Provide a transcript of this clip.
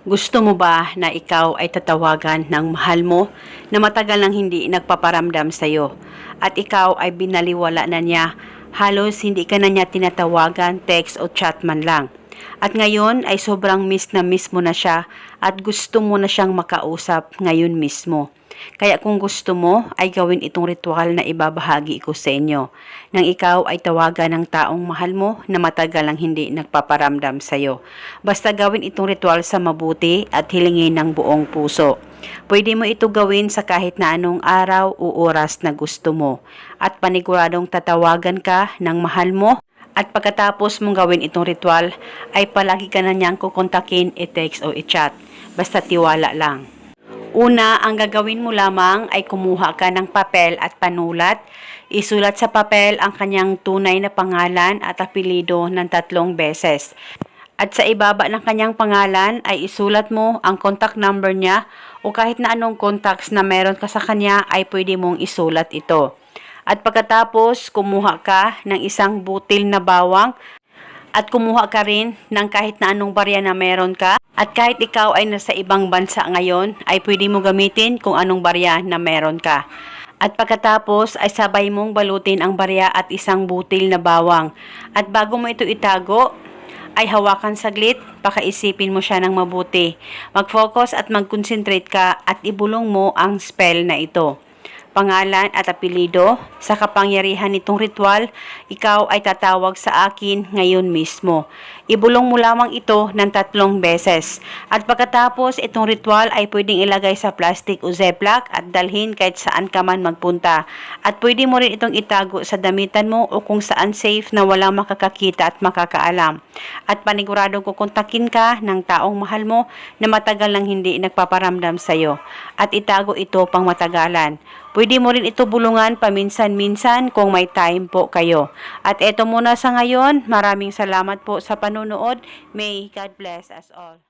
Gusto mo ba na ikaw ay tatawagan ng mahal mo na matagal nang hindi nagpaparamdam sa'yo at ikaw ay binaliwala na niya halos hindi ka na niya tinatawagan, text o chat man lang. At ngayon ay sobrang miss na miss mo na siya at gusto mo na siyang makausap ngayon mismo. Kaya kung gusto mo, ay gawin itong ritual na ibabahagi ko sa inyo. Nang ikaw ay tawagan ng taong mahal mo na matagal ang hindi nagpaparamdam sa iyo. Basta gawin itong ritual sa mabuti at hilingin ng buong puso. Pwede mo ito gawin sa kahit na anong araw o oras na gusto mo. At paniguradong tatawagan ka ng mahal mo at pagkatapos mong gawin itong ritual, ay palagi ka na niyang kukontakin, i-text o i-chat. Basta tiwala lang. Una, ang gagawin mo lamang ay kumuha ka ng papel at panulat. Isulat sa papel ang kanyang tunay na pangalan at apelido ng tatlong beses. At sa ibaba ng kanyang pangalan ay isulat mo ang contact number niya o kahit na anong contacts na meron ka sa kanya ay pwede mong isulat ito. At pagkatapos, kumuha ka ng isang butil na bawang at kumuha ka rin ng kahit na anong barya na meron ka. At kahit ikaw ay nasa ibang bansa ngayon, ay pwede mo gamitin kung anong barya na meron ka. At pagkatapos ay sabay mong balutin ang barya at isang butil na bawang. At bago mo ito itago, ay hawakan saglit, pakaisipin mo siya ng mabuti. Mag-focus at mag-concentrate ka at ibulong mo ang spell na ito pangalan at apelido. Sa kapangyarihan nitong ritual, ikaw ay tatawag sa akin ngayon mismo. Ibulong mo lamang ito ng tatlong beses. At pagkatapos, itong ritual ay pwedeng ilagay sa plastic o ziploc at dalhin kahit saan ka man magpunta. At pwede mo rin itong itago sa damitan mo o kung saan safe na walang makakakita at makakaalam. At paniguradong kukontakin ka ng taong mahal mo na matagal nang hindi nagpaparamdam sa'yo. At itago ito pang matagalan. Pwede mo rin ito bulungan paminsan-minsan kung may time po kayo. At eto muna sa ngayon. Maraming salamat po sa panunood. May God bless us all.